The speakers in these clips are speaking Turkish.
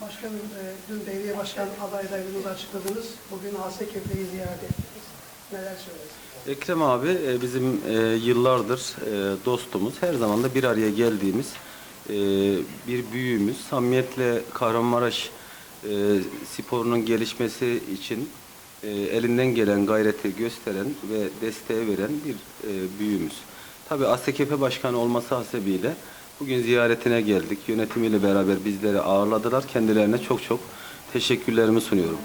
Başkanım, e, dün belediye başkan adaylarınızı açıkladınız. Bugün ASKP'yi ziyaret ettiniz. Neler söylersiniz? Ekrem abi e, bizim e, yıllardır e, dostumuz. Her zaman da bir araya geldiğimiz bir büyüğümüz. Samimiyetle Kahramanmaraş sporunun gelişmesi için elinden gelen gayreti gösteren ve desteği veren bir büyüğümüz. Tabii ASKP Başkanı olması hasebiyle bugün ziyaretine geldik. Yönetimiyle beraber bizleri ağırladılar. Kendilerine çok çok teşekkürlerimi sunuyorum.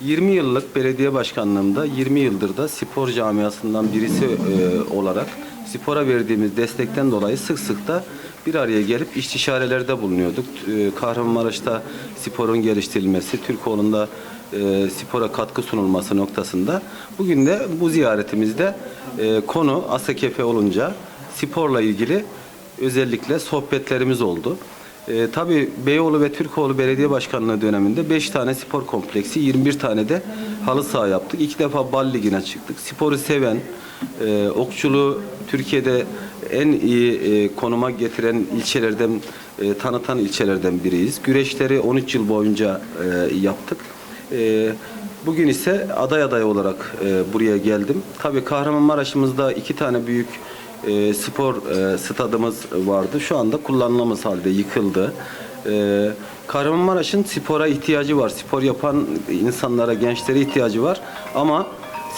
20 yıllık belediye başkanlığımda 20 yıldır da spor camiasından birisi e, olarak spora verdiğimiz destekten dolayı sık sık da bir araya gelip istişarelerde bulunuyorduk. E, Kahramanmaraş'ta sporun geliştirilmesi, Türkoğlu'nda e, spora katkı sunulması noktasında. Bugün de bu ziyaretimizde e, konu ASKP olunca sporla ilgili özellikle sohbetlerimiz oldu. E, tabii Beyoğlu ve Türkoğlu Belediye Başkanlığı döneminde 5 tane spor kompleksi, 21 tane de halı saha yaptık. İki defa bal ligine çıktık. Sporu seven, e, okçuluğu Türkiye'de en iyi e, konuma getiren ilçelerden, e, tanıtan ilçelerden biriyiz. Güreşleri 13 yıl boyunca e, yaptık. E, bugün ise aday aday olarak e, buraya geldim. Tabii Kahramanmaraş'ımızda iki tane büyük e, spor e, stadımız vardı. Şu anda kullanılamaz halde yıkıldı. E, Kahramanmaraş'ın spora ihtiyacı var. Spor yapan insanlara, gençlere ihtiyacı var. Ama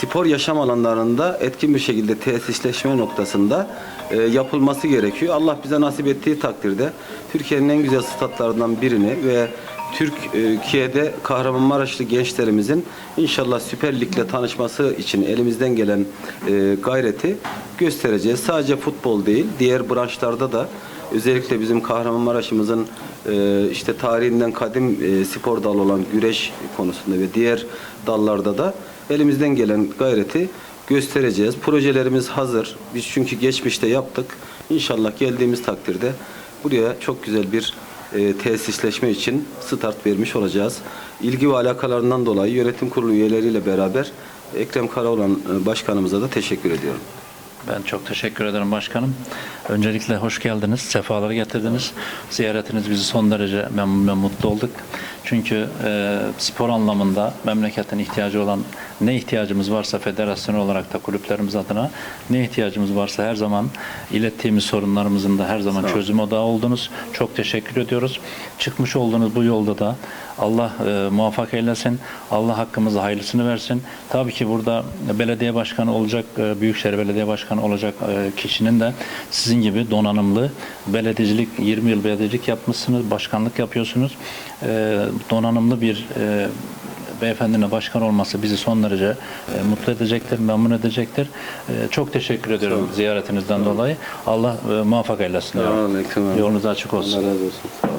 spor yaşam alanlarında etkin bir şekilde tesisleşme noktasında e, yapılması gerekiyor. Allah bize nasip ettiği takdirde Türkiye'nin en güzel statlarından birini ve Türkiye'de Kahramanmaraşlı gençlerimizin inşallah Süper Lig'le tanışması için elimizden gelen e, gayreti göstereceğiz. Sadece futbol değil, diğer branşlarda da özellikle bizim Kahramanmaraş'ımızın e, işte tarihinden kadim e, spor dalı olan güreş konusunda ve diğer dallarda da elimizden gelen gayreti göstereceğiz. Projelerimiz hazır. Biz çünkü geçmişte yaptık. İnşallah geldiğimiz takdirde buraya çok güzel bir e, tesisleşme için start vermiş olacağız. İlgi ve alakalarından dolayı yönetim kurulu üyeleriyle beraber Ekrem Karaoğlan e, başkanımıza da teşekkür ediyorum. Ben çok teşekkür ederim başkanım. Öncelikle hoş geldiniz, sefaları getirdiniz. Ziyaretiniz bizi son derece memnun ve mutlu olduk. Çünkü e, spor anlamında memleketin ihtiyacı olan ne ihtiyacımız varsa federasyon olarak da kulüplerimiz adına ne ihtiyacımız varsa her zaman ilettiğimiz sorunlarımızın da her zaman çözüm odağı oldunuz. Çok teşekkür ediyoruz. Çıkmış olduğunuz bu yolda da Allah e, muvaffak eylesin. Allah hakkımızı hayırlısını versin. Tabii ki burada belediye başkanı olacak, e, Büyükşehir Belediye Başkanı olacak e, kişinin de sizin gibi donanımlı belediyecilik, 20 yıl belediyecilik yapmışsınız, başkanlık yapıyorsunuz. E, donanımlı bir e, beyefendinin başkan olması bizi son derece e, mutlu edecektir, memnun edecektir. E, çok teşekkür ediyorum ziyaretinizden dolayı. Allah e, muvaffak eylesin. Yolunuz açık olsun. Allah razı olsun.